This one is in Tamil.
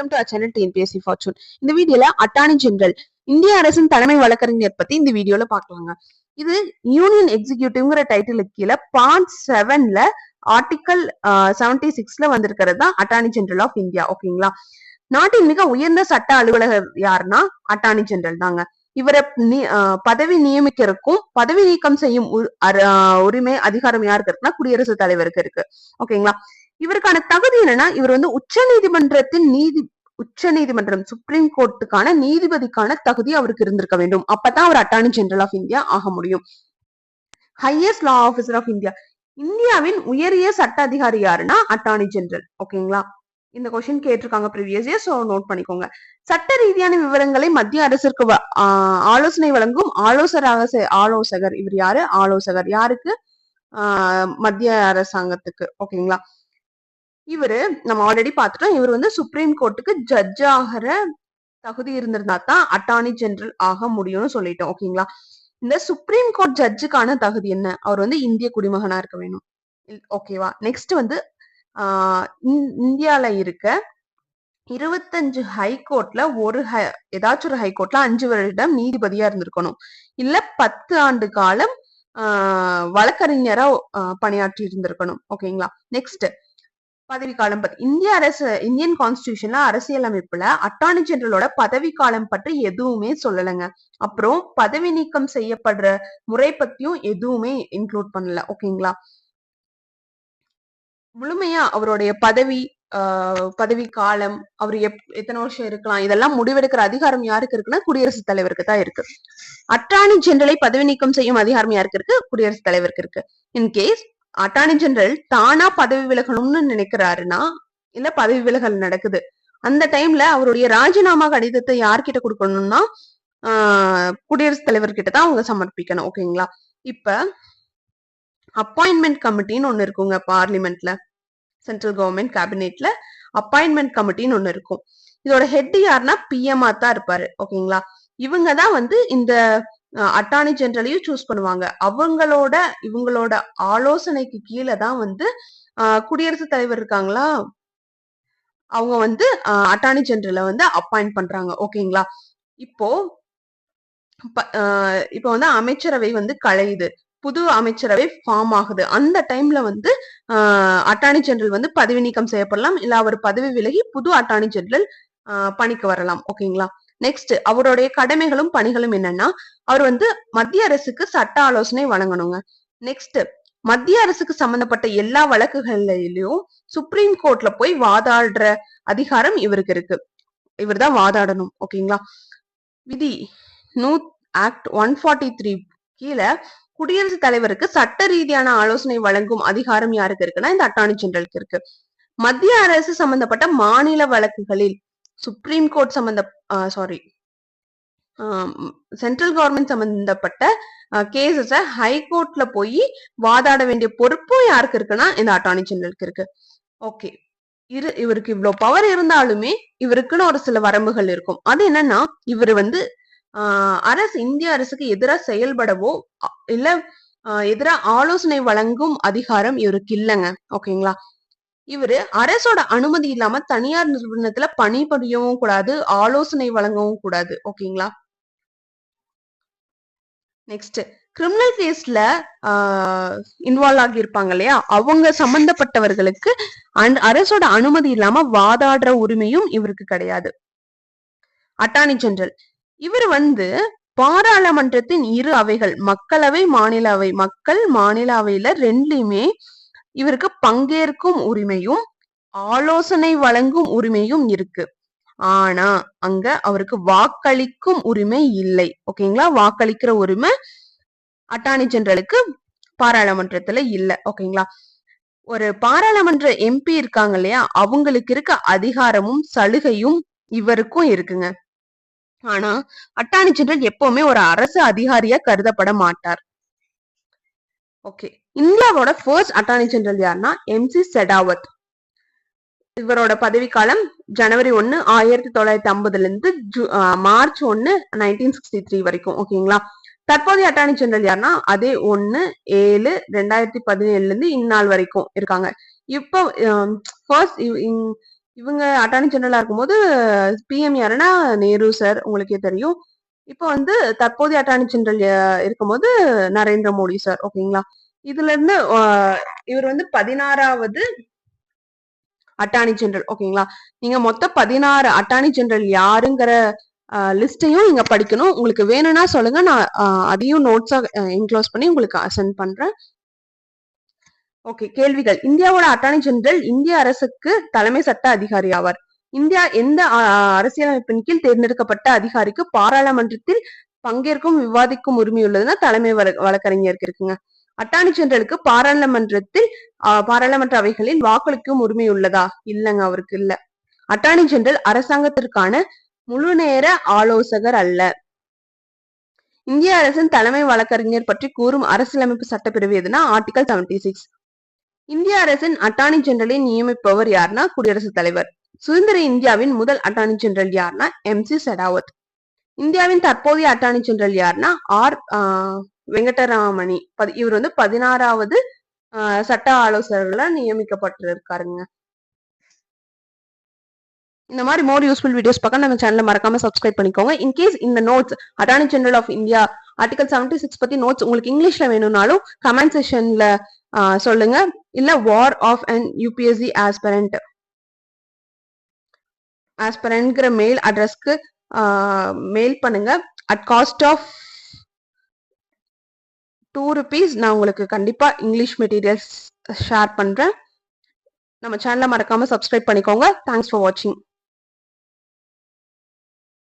Welcome to channel TNPSC fortune இந்த வீடியோல அட்டார்னி ஜெனரல் இந்திய அரசின் தலைமை வழக்கறிஞர் பத்தி இந்த வீடியோல பாக்கலாங்க இது யூனியன் எக்ஸிகியூட்டிவ்ங்கிற டைட்டிலுக்கு கீழே பார்ட் செவன்ல ஆர்டிகல் செவன்டி சிக்ஸ்ல வந்திருக்கிறது தான் அட்டார்னி ஜெனரல் ஆஃப் இந்தியா ஓகேங்களா நாட்டின் மிக உயர்ந்த சட்ட அலுவலகர் யாருன்னா அட்டார்னி ஜெனரல் தாங்க. இவரை பதவி நியமிக்கிறதுக்கும் பதவி நீக்கம் செய்யும் உரிமை அதிகாரம் யாருக்கு இருக்குன்னா குடியரசுத் தலைவருக்கு இருக்கு ஓகேங்களா இவருக்கான தகுதி என்னன்னா இவர் வந்து உச்ச நீதிமன்றத்தின் நீதி உச்ச நீதிமன்றம் சுப்ரீம் கோர்ட்டுக்கான நீதிபதிக்கான தகுதி அவருக்கு இருந்திருக்க வேண்டும். அப்பதான் அவர் அட்டார்னி ஜெனரல் ஆஃப் இந்தியா ஆக முடியும். Highest law officer of India இந்தியாவின் உயரிய சட்ட அதிகாரி யாருன்னா அட்டார்னி ஜெனரல் ஓகேங்களா இந்த கொஸ்டின் கேட்டிருக்காங்க ப்ரீவியஸ் இயர் ஸோ நோட் பண்ணிக்கோங்க. சட்ட ரீதியான விவரங்களை மத்திய அரசிற்கு வ- ஆஹ் ஆலோசனை வழங்கும் ஆலோசராக செ- ஆலோசகர். இவர் யாரு? ஆலோசகர். யாருக்கு? ஆஹ் மத்திய அரசாங்கத்துக்கு. ஓகேங்களா இவரு நம்ம ஆல்ரெடி பார்த்துட்டோம் இவர் வந்து சுப்ரீம் கோர்ட்டுக்கு ஜட்ஜ் ஆகிற தகுதி இருந்திருந்தா தான் அட்டார்னி ஜெனரல் ஆக முடியும்னு சொல்லிட்டோம் ஓகேங்களா இந்த சுப்ரீம் கோர்ட் ஜட்ஜுக்கான தகுதி என்ன? அவர் வந்து இந்திய குடிமகனா இருக்க வேணும். ஓகேவா நெக்ஸ்ட் வந்து ஆஹ் இந்- இந்தியால இருக்க இருபத்தஞ்சு ஹைகோர்ட்ல ஒரு ஹை ஏதாச்சும் ஒரு ஹைகோர்ட்ல அஞ்சு வருடம் நீதிபதியா இருந்திருக்கணும். இல்ல பத்து ஆண்டு காலம் ஆஹ் வழக்கறிஞரா பணியாற்றி இருந்திருக்கணும் ஓகேங்களா நெக்ஸ்ட் பதவி காலம் பத்தி இந்திய அரசு இந்தியன் கான்ஸ்டியூஷன்ல அரசியலமைப்புல அட்டார்னி ஜெனரலோட பதவி காலம் பற்றி எதுவுமே சொல்லலைங்க. அப்புறம் பதவி நீக்கம் செய்யப்படுற முறை பத்தியும் எதுவுமே இன்க்ளூட் பண்ணல. ஓகேங்களா? முழுமையா அவருடைய பதவி ஆஹ் பதவி காலம் அவர் எப் எத்தனை வருஷம் இருக்கலாம் இதெல்லாம் முடிவெடுக்கிற அதிகாரம் யாருக்கு இருக்குன்னா குடியரசுத் தலைவருக்கு தான் இருக்கு. அட்டார்னி ஜெனரலை பதவி நீக்கம் செய்யும் அதிகாரம் யாருக்கு இருக்கு? குடியரசுத் தலைவருக்கு இருக்கு. இன்கேஸ் அட்டார்னி ஜெனரல் தானா பதவி விலகணும்னு நினைக்கிறாருன்னா இல்ல பதவி விலகல் நடக்குது? அந்த டைம்ல அவருடைய ராஜினாமா கடிதத்தை யார்கிட்ட கொடுக்கணும்னா ஆஹ் குடியரசுத் தலைவர்கிட்ட தான் அவங்க சமர்ப்பிக்கணும் ஓகேங்களா இப்ப அப்பாயின்மெண்ட் கமிட்டின்னு ஒண்ணு இருக்குங்க பார்லிமெண்ட்ல சென்ட்ரல் கவர்மெண்ட் கேபினெட்ல அப்பாயின்மெண்ட் கமிட்டின்னு ஒண்ணு இருக்கும். இதோட ஹெட் யாருன்னா பிஎம்ஆர் தான் இருப்பாரு ஓகேங்களா இவங்க தான் வந்து இந்த அட்டார்னி ஜெனரலையும் சூஸ் பண்ணுவாங்க. அவங்களோட இவங்களோட ஆலோசனைக்கு கீழே தான் வந்து ஆஹ் குடியரசுத் தலைவர் இருக்காங்களா? அவங்க வந்து அட்டார்னி ஜெனரலை வந்து அப்பாயிண்ட் பண்றாங்க. ஓகேங்களா இப்போ ஆஹ் இப்போ வந்து அமைச்சரவை வந்து கலையுது. புது அமைச்சரவை ஃபார்ம் ஆகுது. அந்த டைம்ல வந்து அட்டார்னி ஜெனரல் வந்து பதவி நீக்கம் செய்யப்படலாம். இல்ல அவர் பதவி விலகி புது அட்டார்னி ஜெனரல் பணிக்கு வரலாம். ஓகேங்களா நெக்ஸ்ட் அவருடைய கடமைகளும் பணிகளும் என்னன்னா அவர் வந்து மத்திய அரசுக்கு சட்ட ஆலோசனை வழங்கணுங்க. நெக்ஸ்ட் மத்திய அரசுக்கு சம்பந்தப்பட்ட எல்லா வழக்குகள்லயும் சுப்ரீம் கோர்ட்ல போய் வாதாடுற அதிகாரம் இவருக்கு இருக்கு. இவர் தான் வாதாடணும் ஓகேங்களா? விதி நூ ஆக்ட் ஒன் ஃபார்ட்டி த்ரீ கீழே குடியரசுத் தலைவருக்கு சட்ட ரீதியான ஆலோசனை வழங்கும் அதிகாரம் யாருக்கு இருக்குன்னா இந்த அட்டார்னி ஜெனரலுக்கு இருக்கு. மத்திய அரசு சம்பந்தப்பட்ட மாநில வழக்குகளில் சுப்ரீம் கோர்ட் சம்பந்த சாரி சென்ட்ரல் கவர்மெண்ட் சம்பந்தப்பட்ட கேசஸ ஹைகோர்ட்ல போய் வாதாட வேண்டிய பொறுப்பும் யாருக்கு இருக்குன்னா இந்த அட்டார்னி ஜெனரலுக்கு இருக்கு. ஓகே இரு இவருக்கு இவ்வளவு பவர் இருந்தாலுமே இவருக்குன்னு ஒரு சில வரம்புகள் இருக்கும். அது என்னன்னா இவர் வந்து ஆஹ் அரசு இந்திய அரசுக்கு எதிராக செயல்படவோ இல்ல எதிராக எதிரா ஆலோசனை வழங்கும் அதிகாரம் இவருக்கு இல்லைங்க. ஓகேங்களா இவரு அரசோட அனுமதி இல்லாம தனியார் நிறுவனத்துல பணிபுரியவும் கூடாது ஆலோசனை வழங்கவும் கூடாது. ஓகேங்களா? நெக்ஸ்ட் கிரிமினல் கேஸ்ல இன்வால்வ் ஆகியிருப்பாங்க இல்லையா? அவங்க சம்பந்தப்பட்டவர்களுக்கு அரசோட அனுமதி இல்லாம வாதாடுற உரிமையும் இவருக்கு கிடையாது. அட்டார்னி ஜெனரல் இவர் வந்து பாராளுமன்றத்தின் இரு அவைகள் மக்களவை மாநில அவை மக்கள் மாநில அவையில ரெண்டுலயுமே இவருக்கு பங்கேற்கும் உரிமையும் ஆலோசனை வழங்கும் உரிமையும் இருக்கு. ஆனா அங்க அவருக்கு வாக்களிக்கும் உரிமை இல்லை. ஓகேங்களா வாக்களிக்கிற உரிமை அட்டார்னி ஜெனரலுக்கு பாராளுமன்றத்துல இல்ல. ஓகேங்களா ஒரு பாராளுமன்ற எம்பி இருக்காங்க இல்லையா? அவங்களுக்கு இருக்க அதிகாரமும் சலுகையும் இவருக்கும் இருக்குங்க. ஆனா அட்டார்னி ஜெனரல் எப்பவுமே ஒரு அரசு அதிகாரியா கருதப்பட மாட்டார். ஓகே இந்தியாவோட ஃபர்ஸ்ட் அட்டார்னி ஜெனரல் யாருன்னா எம்சி செடாவத் இவரோட பதவிக்காலம் ஜனவரி ஒன்னு ஆயிரத்தி தொள்ளாயிரத்தி ஐம்பதுல இருந்து ஜூ- ஆஹ் மார்ச் ஒன்னு நைன்டீன் சிக்ஸ்டி த்ரீ வரைக்கும் ஓகேங்களா தற்போதைய அட்டார்னி ஜெனரல் யாருன்னா அதே ஒன்னு ஏழு ரெண்டாயிரத்தி பதினேழுல இருந்து இந்நாள் வரைக்கும் இருக்காங்க. இப்போ ஃபர்ஸ்ட் இவங்க அட்டார்னி ஜெனரலா இருக்கும்போது பிஎம் யாருன்னா நேரு சார் உங்களுக்கே தெரியும். இப்போ வந்து தற்போதைய அட்டார்னி ஜெனரல் இருக்கும்போது நரேந்திர மோடி சார் ஓகேங்களா இதுல இருந்து இவர் வந்து பதினாறாவது அட்டார்னி ஜெனரல் ஓகேங்களா? நீங்க மொத்தம் பதினாறு அட்டார்னி ஜெனரல் யாருங்கிற லிஸ்டையும் நீங்க படிக்கணும். உங்களுக்கு வேணும்னா சொல்லுங்க. நான் அதையும் நோட்ஸா என்க்ளோஸ் பண்ணி உங்களுக்கு சென்ட் பண்றேன். ஓகே கேள்விகள். இந்தியாவோட அட்டார்னி ஜெனரல் இந்திய அரசுக்கு தலைமை சட்ட அதிகாரி ஆவார். இந்தியா எந்த அரசியலமைப்பின் கீழ் தேர்ந்தெடுக்கப்பட்ட அதிகாரிக்கு பாராளுமன்றத்தில் பங்கேற்கும் விவாதிக்கும் உரிமை உள்ளதுன்னா தலைமை வழக்கறிஞருக்கு இருக்குங்க. அட்டார்னி ஜெனரலுக்கு பாராளுமன்றத்தில் பாராளுமன்ற அவைகளில் வாக்களிக்கும் உரிமை உள்ளதா? இல்லைங்க அவருக்கு இல்ல. அட்டார்னி ஜெனரல் அரசாங்கத்திற்கான முழு நேர ஆலோசகர் அல்ல. இந்திய அரசின் தலைமை வழக்கறிஞர் பற்றி கூறும் அரசியலமைப்பு சட்டப்பிரிவு எதுனா? ஆர்டிகல் 76 சிக்ஸ் இந்திய அரசின் அட்டார்னி ஜெனரலை நியமிப்பவர் யாருன்னா குடியரசுத் தலைவர். சுதந்திர இந்தியாவின் முதல் அட்டார்னி ஜெனரல் யாருன்னா எம் சி செடாவத் இந்தியாவின் தற்போதைய அட்டார்னி ஜெனரல் யாருன்னா ஆர் ஆஹ், வெங்கடராமணி. பதி- இவர் வந்து பதினாறாவது சட்ட ஆலோசகர்களா நியமிக்கப்பட்டிருக்காருங்க. இந்த மாதிரி மோர் யூஸ்ஃபுல் வீடியோஸ் பார்க்க நம்ம சேனலை மறக்காம சப்ஸ்கிரைப் பண்ணிக்கோங்க. இன்கேஸ் இந்த notes attorney general of India article 76 six பத்தி நோட்ஸ் உங்களுக்கு இங்கிலீஷ்ல வேணும்னாலும் கமெண்ட் செஷன்ல சொல்லுங்க. இல்ல war of and UPSC aspirant ஆஸ்பரண்ட்ங்கிற mail அட்ரஸ்க்கு மெயில் பண்ணுங்க. At cost of two rupees நான் உங்களுக்கு கண்டிப்பாக இங்கிலீஷ் மெட்டீரியல்ஸ் ஷேர் பண்ணுறேன் நம்ம சேனலை மறக்காமல் சப்ஸ்கிரைப் பண்ணிக்கோங்க. தேங்க்ஸ் ஃபார் வாட்சிங்